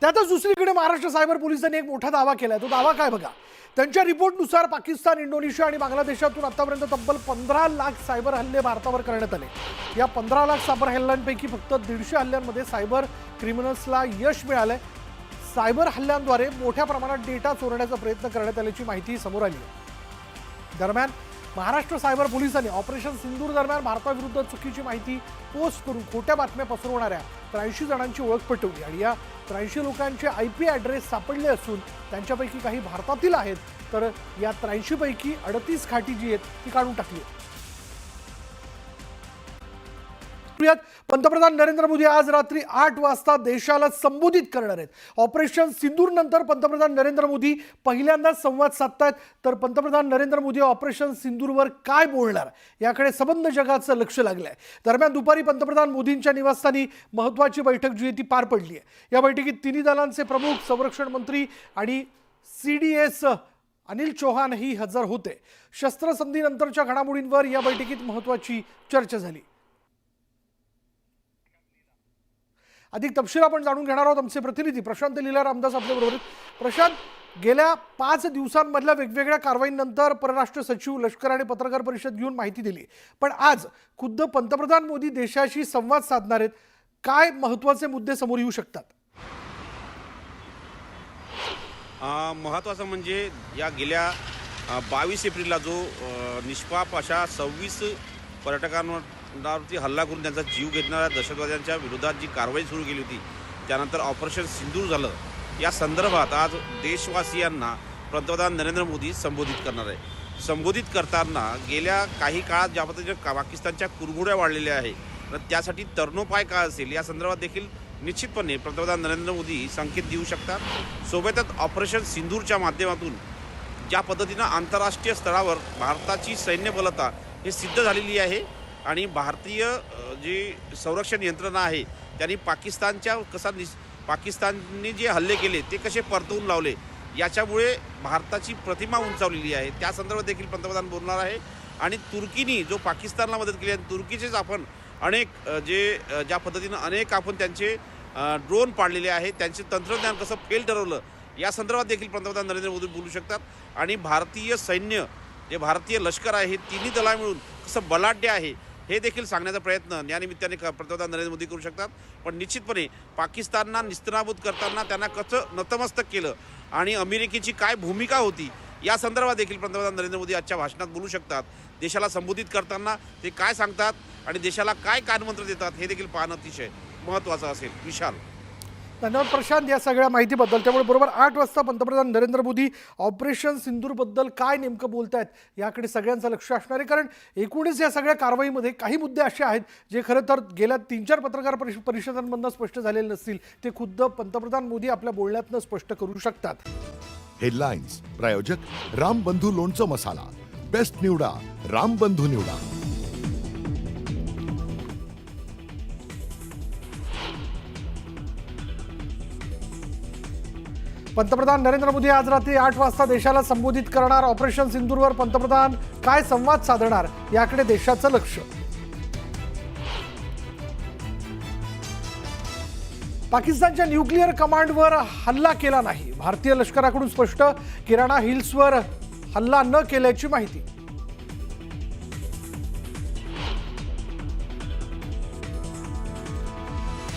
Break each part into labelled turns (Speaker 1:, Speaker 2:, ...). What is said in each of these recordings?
Speaker 1: त्यातच दुसरीकडे महाराष्ट्र सायबर पोलिसांनी एक मोठा दावा केलाय. तो दावा काय बघा? त्यांच्या रिपोर्टनुसार पाकिस्तान इंडोनेशिया आणि बांगलादेशातून आतापर्यंत तब्बल पंधरा लाख सायबर हल्ले भारतावर करण्यात आले. या पंधरा लाख सायबर हल्ल्यांपैकी फक्त दीडशे हल्ल्यांमध्ये सायबर क्रिमिनल्सला यश मिळालंय. सायबर हल्ल्यांद्वारे मोठ्या प्रमाणात डेटा चोरण्याचा प्रयत्न करण्यात आल्याची माहिती समोर आली आहे. दरम्यान महाराष्ट्र सायबर पोलिसांनी ऑपरेशन सिंदूर दरम्यान भारताविरुद्ध चुकीची माहिती पोस्ट करून खोट्या बातम्या पसरवणाऱ्या त्र्याऐंशी जणांची ओळख पटवली. आणि या त्र्याऐंशी लोकांचे आय पी ॲड्रेस सापडले असून त्यांच्यापैकी काही भारतातील आहेत तर या त्र्याऐंशीपैकी अडतीस खाटी जी आहेत ती काढून टाकली पंतप्रधान नरेंद्र मोदी आज रात्री आठ वाजता देशाला संबोधित करणार आहेत. ऑपरेशन सिंदूर नंतर पंतप्रधान नरेंद्र मोदी पहिल्यांदाच संवाद साधतायत. तर पंतप्रधान नरेंद्र मोदी ऑपरेशन सिंदूरवर काय बोलणार? याकडे सबंध जगाचं लक्ष लागलंय. दरम्यान दुपारी पंतप्रधान मोदींच्या निवासस्थानी महत्वाची बैठक जी आहे ती पार पडली आहे. या बैठकीत तिन्ही दलांचे प्रमुख संरक्षण मंत्री आणि सी डी एस अनिल चौहानही हजर होते. शस्त्रसंधीनंतरच्या घडामोडींवर या बैठकीत महत्वाची चर्चा झाली. अधिक तपशील आपण जाणून घेणार आहोत आमचे प्रतिनिधी. प्रशांत लीला रामदास आपल्याबरोबर प्रशांत गेल्या पाच दिवसांमधल्या वेगवेगळ्या कारवाईनंतर परराष्ट्र सचिव लष्कर आणि पत्रकार परिषद घेऊन माहिती दिली. पण आज खुद्द पंतप्रधान मोदी देशाशी संवाद साधणार आहेत. काय महत्त्वाचे मुद्दे समोर येऊ शकतात?
Speaker 2: महत्त्वाचं म्हणजे या गेल्या बावीस एप्रिलला जो निष्पाप अशा सव्वीस पर्यटकांवर पर्यटकांवरती हल्ला करून त्यांचा जीव घेतणाऱ्या दहशतवाद्यांच्या विरोधात जी कारवाई सुरू केली होती त्यानंतर ऑपरेशन सिंदूर झालं. या संदर्भात आज देशवासियांना पंतप्रधान नरेंद्र मोदी संबोधित करणार आहे संबोधित करताना गेल्या काही काळात ज्या पद्धतीने का- पाकिस्तानच्या कुरघुड्या वाढलेल्या आहे तर त्यासाठी तरणोपाय काय असेल? या संदर्भात देखील निश्चितपणे पंतप्रधान नरेंद्र मोदी संकेत देऊ शकतात. सोबतच ऑपरेशन सिंदूरच्या माध्यमातून ज्या पद्धतीनं आंतरराष्ट्रीय स्तरावर भारताची सैन्य बलता हे सिद्ध झालेली आहे आणि भारतीय जी संरक्षण यंत्रणा आहे त्यांनी पाकिस्तानच्या कसा निस पाकिस्ताननी जे हल्ले केले ते कसे परतवून लावले याच्यामुळे भारताची प्रतिमा उंचावलेली आहे. त्या संदर्भात देखील पंतप्रधान बोलणार आहे. आणि तुर्कीनी जो पाकिस्तानला मदत केली आहे तुर्कीचेच आपण अनेक जे ज्या पद्धतीनं अनेक आपण त्यांचे ड्रोन पाडलेले आहे त्यांचे तंत्रज्ञान कसं फेल ठरवलं या संदर्भात देखील पंतप्रधान नरेंद्र मोदी बोलू शकतात. आणि भारतीय सैन्य जे भारतीय लष्कर आहे हे तिन्ही दला मिळून कसं बलाढ्य आहे हे देखील सांगण्याचा प्रयत्न या निमित्ताने पंतप्रधान नरेंद्र मोदी करू शकतात. पण निश्चितपणे पाकिस्तानना निस्त्रनाबूत करताना त्यांना कसं नतमस्तक केलं आणि अमेरिकेची काय भूमिका होती या संदर्भात देखील पंतप्रधान नरेंद्र मोदी आजच्या भाषणात बोलू शकतात. देशाला संबोधित करताना ते काय सांगतात आणि देशाला काय कानमंत्र देतात हे देखील पाहणं अतिशय महत्त्वाचं असेल. विशाल.
Speaker 1: धन्यवाद प्रशांत या सगळ्या माहितीबद्दल. त्यामुळे बरोबर आठ वाजता पंतप्रधान नरेंद्र मोदी ऑपरेशन सिंदूरबद्दल काय नेमकं बोलत आहेत याकडे सगळ्यांचं लक्ष असणार आहे. कारण एकूणच या सगळ्या कारवाईमध्ये काही मुद्दे असे आहेत जे खरं तर गेल्या तीन चार पत्रकार परिष परिषदांमधनं स्पष्ट झालेले नसतील. ते खुद्द पंतप्रधान मोदी आपल्या बोलण्यातनं स्पष्ट करू शकतात.
Speaker 3: हेडलाईन्स प्रायोजक राम बंधू लोणचं मसाला. बेस्ट निवडा राम बंधू निवडा.
Speaker 1: पंतप्रधान नरेंद्र मोदी आज रात्री आठ वाजता देशाला संबोधित करणार. ऑपरेशन सिंदूरवर पंतप्रधान काय संवाद साधणार? याकडे देशाचं लक्ष. पाकिस्तानच्या न्यूक्लिअर कमांडवर हल्ला केला नाही. भारतीय लष्कराकडून स्पष्ट किराणा हिल्सवर हल्ला न केल्याची माहिती.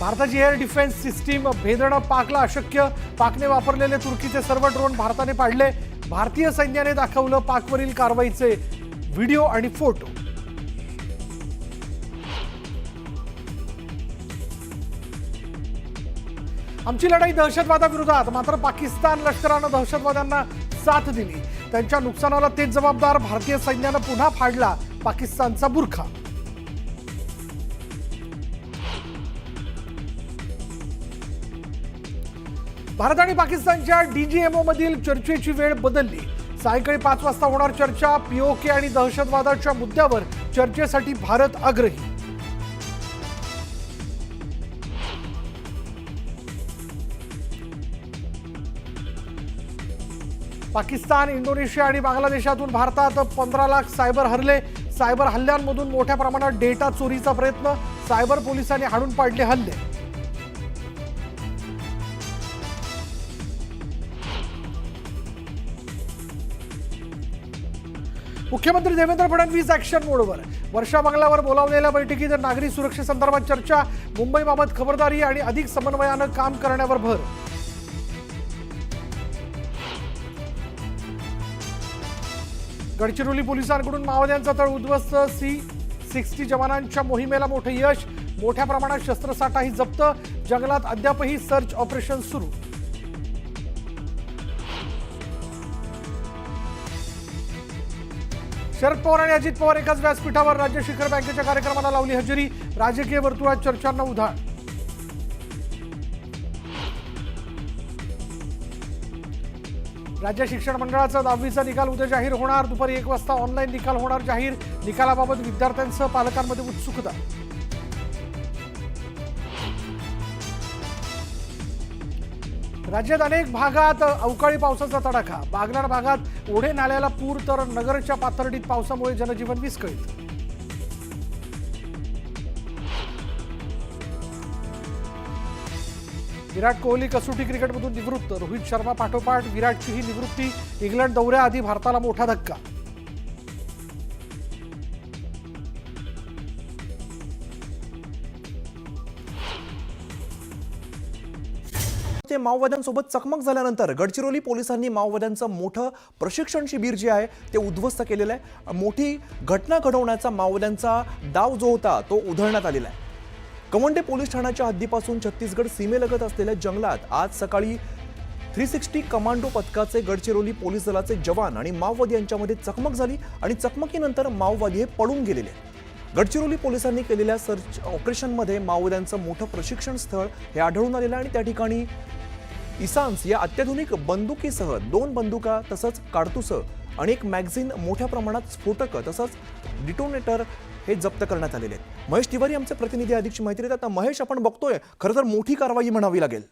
Speaker 1: भारताची एअर डिफेन्स सिस्टीम भेदणं पाकला अशक्य. पाकने वापरलेले तुर्कीचे सर्व ड्रोन भारताने पाडले. भारतीय सैन्याने दाखवलं पाकवरील कारवाईचे व्हिडिओ आणि फोटो आमची लढाई दहशतवादाविरोधात मात्र पाकिस्तान लष्करानं दहशतवाद्यांना साथ दिली. त्यांच्या नुकसानाला तेच जबाबदार भारतीय सैन्यानं पुन्हा फाडला पाकिस्तानचा बुरखा. भारत आणि पाकिस्तानच्या डीजीएमओ मधील चर्चेची वेळ बदलली. सायंकाळी पाच वाजता होणार चर्चा पीओके आणि दहशतवादाच्या मुद्द्यावर चर्चेसाठी भारत आग्रही. पाकिस्तान इंडोनेशिया आणि बांगलादेशातून भारतात पंधरा लाख सायबर हरले सायबर हल्ल्यांमधून मोठ्या प्रमाणात डेटा चोरीचा प्रयत्न. सायबर पोलिसांनी हाणून पाडले हल्ले. मुख्यमंत्री देवेंद्र फडणवीस ऍक्शन मोडवर. वर्षा बंगल्यावर बोलावलेल्या बैठकीत नागरी सुरक्षेसंदर्भात चर्चा मुंबईबाबत खबरदारी आणि अधिक समन्वयानं काम करण्यावर भर. गडचिरोली पोलिसांकडून माओवाद्यांचा तळ उद्ध्वस्त. सी सिक्स्टी जवानांच्या मोहिमेला मोठं यश मोठ्या प्रमाणात शस्त्रसाठाही जप्त. जंगलात अद्यापही सर्च ऑपरेशन सुरू. शरद पवार आणि अजित पवार एकाच व्यासपीठावर राज्य शिखर बँकेच्या कार्यक्रमाला लावली हजेरी. राजकीय वर्तुळात चर्चांना उधाण. राज्य शिक्षण मंडळाचा दहावीचा निकाल उद्या जाहीर होणार. दुपारी एक वाजता ऑनलाईन निकाल होणार जाहीर. निकालाबाबत विद्यार्थ्यांसह पालकांमध्ये उत्सुकता. राज्यात अनेक भागात अवकाळी पावसाचा तडाखा. बागलाण भागात ओढे नाल्याला पूर तर नगरच्या पाथर्डीत पावसामुळे जनजीवन विस्कळीत. विराट कोहली कसोटी क्रिकेटमधून निवृत्त. रोहित शर्मा पाठोपाठ विराटची ही निवृत्ती इंग्लंड दौऱ्याआधी भारताला मोठा धक्का.
Speaker 4: ते माओवाद्यांसोबत चकमक झाल्यानंतर गडचिरोली पोलिसांनी माओवाद्यांचं मोठं प्रशिक्षण शिबिर जे आहे ते उद्ध्वस्त केलेलं आहे. मोठी घटना घडवण्याचा माओवाद्यांचा डाव जो होता तो उधळण्यात आलेला आहे. कवंडे पोलीस ठाण्याच्या हद्दीपासून छत्तीसगड सीमेलगत असलेल्या जंगलात आज सकाळी थ्री सिक्स्टी कमांडो पथकाचे गडचिरोली पोलीस दलाचे जवान आणि माओवादी यांच्यामध्ये चकमक झाली आणि चकमकीनंतर माओवादी हे पळून गेलेले गडचिरोली पोलिसांनी केलेल्या सर्च ऑपरेशनमध्ये माओवाद्यांचं मोठं प्रशिक्षण स्थळ हे आढळून आलेलं आणि त्या ठिकाणी इसान्स या अत्याधुनिक बंदुकीसह दोन बंदुका तसंच काडतुसं आणि एक मॅगझिन मोठ्या प्रमाणात स्फोटकं तसंच डिटोनेटर हे जप्त करण्यात आलेले आहेत. महेश तिवारी आमचे प्रतिनिधी अधिकची माहिती देतात. आता महेश आपण बघतोय खरं तर मोठी कारवाई म्हणावी लागेल.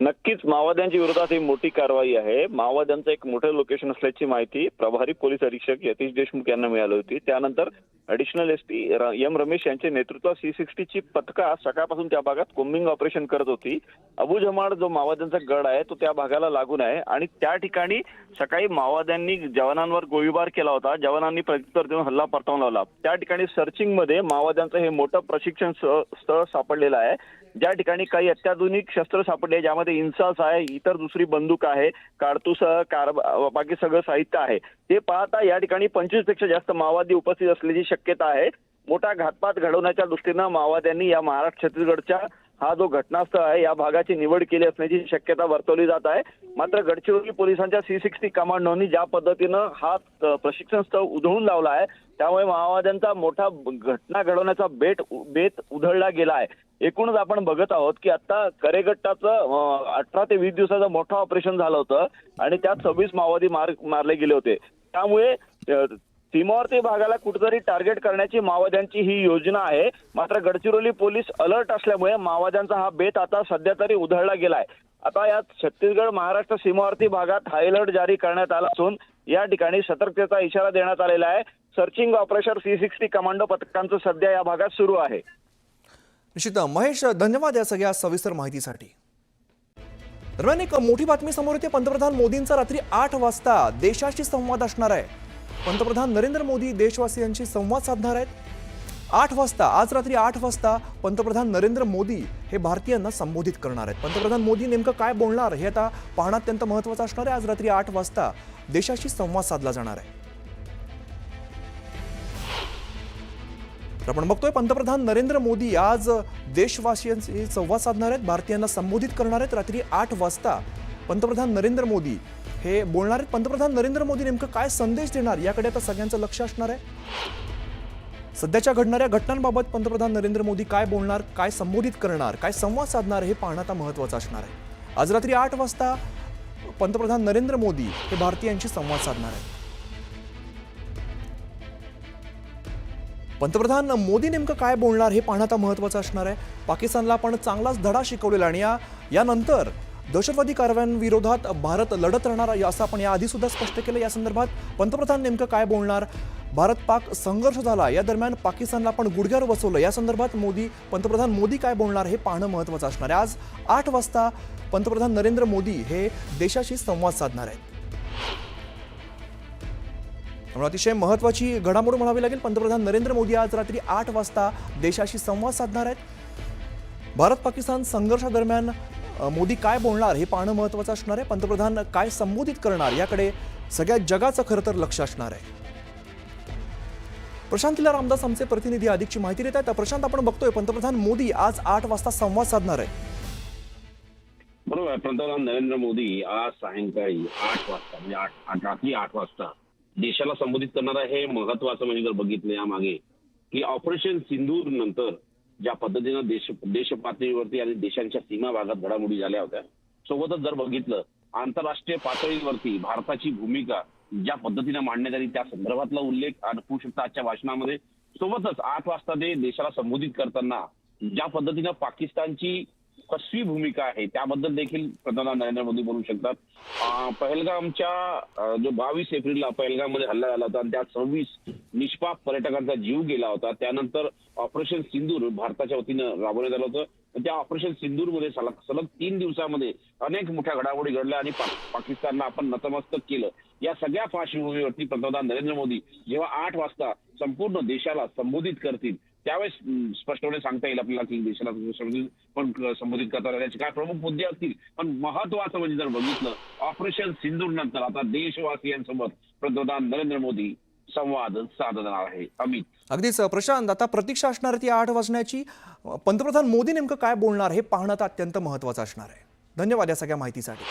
Speaker 5: नक्कीच माओवाद्यांच्या विरोधात ही मोठी कारवाई आहे. माओवाद्यांचं एक मोठं लोकेशन असल्याची माहिती प्रभारी पोलीस अधीक्षक यतीश देशमुख यांना मिळाली होती. त्यानंतर additional S P M Ramesh यांच्या नेतृत्वात सी सिक्स्टीची पथका सकाळपासून त्या भागात कोम्बिंग ऑपरेशन करत होती. अबू जमाड जो माओवाद्यांचा गड आहे तो त्या भागाला लागून आहे. आणि त्या ठिकाणी सकाळी माओवाद्यांनी जवानांवर गोळीबार केला होता. जवानांनी प्रत्युत्तर देऊन हल्ला परतावून लावला. त्या ठिकाणी सर्चिंगमध्ये माओवाद्यांचं हे मोठं प्रशिक्षण स्थळ सापडलेलं आहे. ज्या ठिकाणी काही अत्याधुनिक शस्त्र सापडले ज्यामध्ये इन्सास आहे इतर दुसरी बंदूक आहे काडतूस कार बाकी सगळं साहित्य आहे. ते पाहता या ठिकाणी पंचवीसपेक्षा जास्त माओवादी उपस्थित असल्याची शक्यता आहे. मोठा घातपात घडवण्याच्या दृष्टीनं माओवाद्यांनी या महाराष्ट्र छत्तीसगडच्या हा जो घटनास्थळ आहे या भागाची निवड केली असण्याची शक्यता वर्तवली जात आहे. मात्र गडचिरोली पोलिसांच्या सी सिक्स्टी कमांडोनी ज्या पद्धतीनं हा प्रशिक्षण स्थळ उधळून लावला आहे त्यामुळे माओवाद्यांचा मोठा घटना घडवण्याचा बेट बेत उधळला गेला आहे. एकूणच आपण बघत आहोत की आता करेगट्टाचं अठरा ते वीस दिवसाचं मोठं ऑपरेशन झालं होतं आणि त्यात सव्वीस माओवादी मार मारले गेले होते. त्यामुळे सीमावर्ती भागाला कुठेतरी टार्गेट करण्याची माओवाद्यांची ही योजना आहे. मात्र गडचिरोली पोलीस अलर्ट असल्यामुळे माओवाद्यांचा हा बेत आता सध्या तरी उधळला गेलाय. आता यात छत्तीसगड महाराष्ट्र सीमावर्ती भागात हाय अलर्ट जारी करण्यात आला असून या ठिकाणी सतर्कतेचा इशारा देण्यात आलेला आहे. Searching operation C sixty commando पथकांचं सध्या या भागात सुरू आहे.
Speaker 4: निश्चित महेश धन्यवाद या सगळ्या सविस्तर माहितीसाठी. दरम्यान एक मोठी बातमी समोर येते. पंतप्रधान मोदींचा रात्री आठ वाजता देशाशी संवाद असणार आहे. पंतप्रधान नरेंद्र मोदी देशवासियांशी संवाद साधणार आहेत. आठ वाजता आज रात्री आठ वाजता पंतप्रधान नरेंद्र मोदी हे भारतीयांना संबोधित करणार आहेत. पंतप्रधान मोदी नेमकं काय बोलणार हे आता पाहणं अत्यंत महत्त्वाचं असणार आहे. आज रात्री आठ वाजता देशाशी संवाद साधला जाणार आहे. तर आपण बघतोय पंतप्रधान नरेंद्र मोदी आज देशवासियांशी संवाद साधणार आहेत भारतीयांना संबोधित करणार आहेत. रात्री आठ वाजता पंतप्रधान नरेंद्र मोदी हे बोलणारे पंतप्रधान नरेंद्र मोदी नेमकं काय संदेश देणार? याकडे आता सगळ्यांचं लक्ष असणार आहे. सध्याच्या घडणाऱ्या घटनांबाबत पंतप्रधान नरेंद्र मोदी काय बोलणार काय संबोधित करणार काय संवाद साधणार हे पाहणं आता महत्त्वाचं असणार आहे. आज रात्री आठ वाजता पंतप्रधान नरेंद्र मोदी हे भारतीयांशी संवाद साधणार आहेत. पंतप्रधान मोदी नेमकं काय बोलणार हे पाहणं आता महत्त्वाचं असणार आहे. पाकिस्तानला आपण चांगलाच धडा शिकवलेला आणि या यानंतर दहशतवादी कारवायांविरोधात भारत लढत राहणार आहे, असं आपण याआधी सुद्धा स्पष्ट केलं या संदर्भात. पंतप्रधान नेमकं काय बोलणार? भारत पाक संघर्ष झाला. या दरम्यान पाकिस्तानला आपण गुडघ्यावर बसवलं. या संदर्भात मोदी पंतप्रधान मोदी काय बोलणार हे पाहणं महत्त्वाचं असणार आहे. आज आठ वाजता पंतप्रधान नरेंद्र मोदी हे देशाशी संवाद साधणार आहेत. त्यामुळे अतिशय महत्त्वाची घडामोड म्हणावी लागेल. पंतप्रधान नरेंद्र मोदी आज रात्री आठ वाजता देशाशी संवाद साधणार आहेत. भारत पाकिस्तान संघर्षादरम्यान मोदी काय बोलणार हे पाहणं महत्वाचं असणार आहे. पंतप्रधान काय संबोधित करणार याकडे सगळ्या जगाचं खरं तर लक्ष असणार आहे. प्रशांतीला रामदास आमचे प्रतिनिधी अधिकची माहिती देत आहेत प्रशांत आपण बघतोय पंतप्रधान मोदी आज आठ वाजता संवाद साधणार आहे
Speaker 6: बरोबर पंतप्रधान नरेंद्र मोदी आज सायंकाळी आठ वाजता म्हणजे आठ रात्री आठ वाजता देशाला संबोधित करणार आहे. हे महत्वाचं म्हणजे जर बघितलं यामागे की ऑपरेशन सिंधूर नंतर ज्या पद्धतीनं देश देश पातळीवरती आणि देशांच्या सीमा भागात घडामोडी झाल्या होत्या. सोबतच जर बघितलं आंतरराष्ट्रीय पातळीवरती भारताची भूमिका ज्या पद्धतीनं मांडण्यात आली त्या संदर्भातला उल्लेख आणि होऊ आजच्या भाषणामध्ये. सोबतच आठ वाजता ते देशाला संबोधित करताना ज्या पद्धतीनं पाकिस्तानची कशी भूमिका आहे त्याबद्दल देखील पंतप्रधान नरेंद्र मोदी बोलू शकतात. पहलगामच्या जो बावीस एप्रिलला पहलगाममध्ये हल्ला झाला होता आणि त्यात सव्वीस निष्पाप पर्यटकांचा जीव गेला होता. त्यानंतर ऑपरेशन सिंदूर भारताच्या वतीनं राबवण्यात आलं होतं. त्या ऑपरेशन सिंदूरमध्ये सलग सलग तीन दिवसामध्ये अनेक मोठ्या घडामोडी घडल्या आणि पा- पाकिस्तानला आपण नतमस्तक केलं. या सगळ्या पार्श्वभूमीवरती पंतप्रधान नरेंद्र मोदी जेव्हा आठ वाजता संपूर्ण देशाला संबोधित करतील त्यावेळेस स्पष्टपणे सांगता येईल आपल्याला की देशाला संबोधित पण संबोधित करता त्याचे काय प्रमुख मुद्दे असतील. पण महत्वाचं म्हणजे जर बघितलं ऑपरेशन सिंधूर नंतर आता देशवासियांसोबत पंतप्रधान नरेंद्र मोदी संवाद साधणार आहे अमित.
Speaker 4: अगदीच प्रशांत आता प्रतीक्षा असणार ती आठ वाजण्याची. पंतप्रधान मोदी नेमकं काय बोलणार हे पाहणं तर अत्यंत महत्वाचं असणार आहे. धन्यवाद या सगळ्या माहितीसाठी.